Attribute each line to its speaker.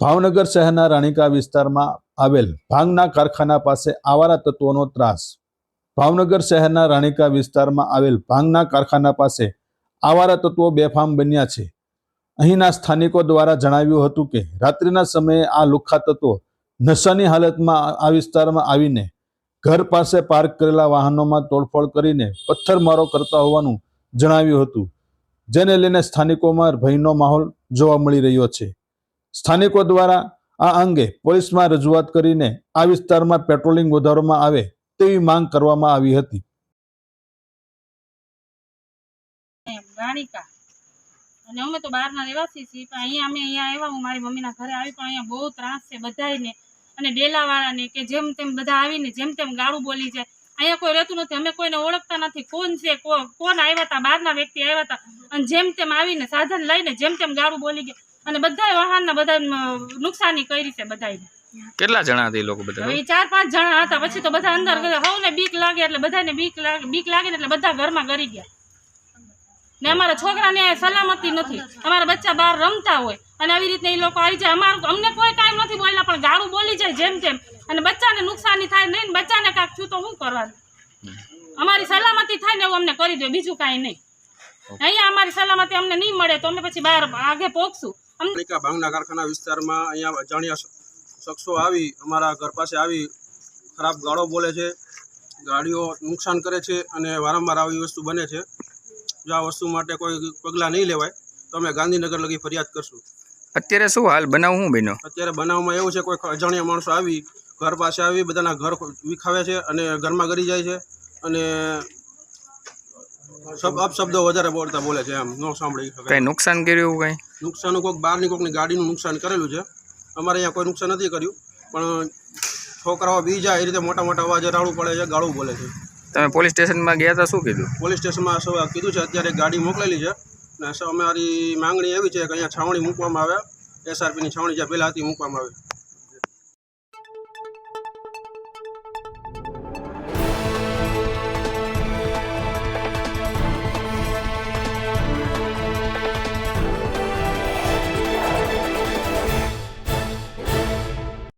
Speaker 1: ભાવનગર શહેરના રાણીકા વિસ્તારમાં આવેલ ભાંગના કારખાના પાસે આવારા તત્વોનો ત્રાસ. ભાવનગર શહેરના રાણીકા વિસ્તારમાં આવેલ ભાંગના કારખાના પાસે આવારા તત્વો બેફામ બન્યા છે. અહીંના સ્થાનિકો દ્વારા જણાવ્યું હતું કે, રાત્રિના સમયે આ લુખ્ખા તત્વો નશાની હાલતમાં આ વિસ્તારમાં આવીને ઘર પાસે પાર્ક કરેલા વાહનોમાં તોડફોડ કરીને પથ્થરમારો કરતા હોવાનું જણાવ્યું હતું, જેને લઈને સ્થાનિકોમાં ભયનો માહોલ જોવા મળી રહ્યો છે. સ્થાનિકો દ્વારા આ અંગે પોલીસમાં રજૂઆત કરીને આ વિસ્તારમાં પેટ્રોલિંગ વધારવામાં આવે તેવી માંગ કરવામાં આવી હતી.
Speaker 2: અને અમે તો બહારના રહેવાસી છીએ, પણ અહીંયા અમે અહીંયા આવ્યા, હું મારી મમ્મીના ઘરે આવી, પણ અહીંયા બહુ ત્રાસ છે બધાને અને ડેલાવાળાને કે જેમ તેમ બધા આવીને જેમ તેમ ગાળું બોલી જાય. અહીંયા કોઈ રહેતું નથી, અમે કોઈને ઓળખતા નથી. કોણ છે કોણ આવ્યા હતા બહારના વ્યક્તિ આવ્યા હતા અને જેમ તેમ આવીને સાધન લઈને જેમ તેમ ગાળું બોલી ગયા. અને બધા વાહનના બધા નુકસાની કરી છે બધાય
Speaker 3: કેટલા જણા હતા એ લોકો બધા?
Speaker 2: ચાર પાંચ જણા હતા પછી તો બધા અંદર સૌને હવને બીક લાગે એટલે બધાને બીક લાગે બીક લાગે એટલે બધા ઘરમાં ગરી ગયા. ને અમારા છોકરાને સલામતી નથી. અમારા બચ્ચા બહાર રમતા હોય અને આવી રીતે એ લોકો આવી જાય. અમારું અમને કોઈ કાંઈ નથી બોલ્યા પણ ગાળું બોલી જાય જેમ તેમ. અને બચ્ચાને નુકસાની થાય નહીં ને બચ્ચાને કાંક થયું તો શું કરવાનું? અમારી સલામતી થાય ને એવું અમને કરી દો બીજું કાંઈ નહીં. અહીંયા અમારી સલામતી અમને નહીં મળે તો અમે પછી બહાર આગે અમને
Speaker 4: પાલિકા ભાંગના કારખાના વિસ્તારમાં અહીંયા અજાણ્યા શખ્સો આવી અમારા ઘર પાસે આવી ખરાબ ગાળો બોલે છે ગાડીઓ નુકસાન કરે છે અને વારંવાર આવી વસ્તુ બને છે. જો આ વસ્તુ માટે કોઈ પગલાં નહીં લેવાય તો અમે ગાંધીનગર લગી ફરિયાદ કરશું.
Speaker 3: અત્યારે શું હાલ બનાવ શું બન્યો?
Speaker 4: અત્યારે બનાવમાં એવું છે કોઈ અજાણ્યા માણસો આવી ઘર પાસે આવી બધાના ઘર વિખાવે છે અને ઘરમાં ગરી જાય છે અને અપશબ્દો વધારે બોલતા બોલે છે એમ. ન સાંભળી શકાય.
Speaker 3: કઈ નુકસાન કર્યું એવું કઈ?
Speaker 4: નુકસાન કોઈક બહારની કોઈકની ગાડીનું નુકસાન કરેલું છે. અમારે અહીંયા કોઈ નુકસાન નથી કર્યું પણ છોકરાઓ બીજા એ રીતે મોટા મોટા અવાજે રાડું પડે છે ગાળું બોલે છે.
Speaker 3: તમે પોલીસ સ્ટેશનમાં ગયા હતા શું કીધું?
Speaker 4: પોલીસ સ્ટેશનમાં સૌ કીધું છે અત્યારે ગાડી મોકલેલી છે. ને સ- અમારી માંગણી એવી છે કે અહીંયા છાવણી મૂકવામાં આવે. એસઆરપીની છાવણી જ્યાં પહેલાં હતી મૂકવામાં આવે.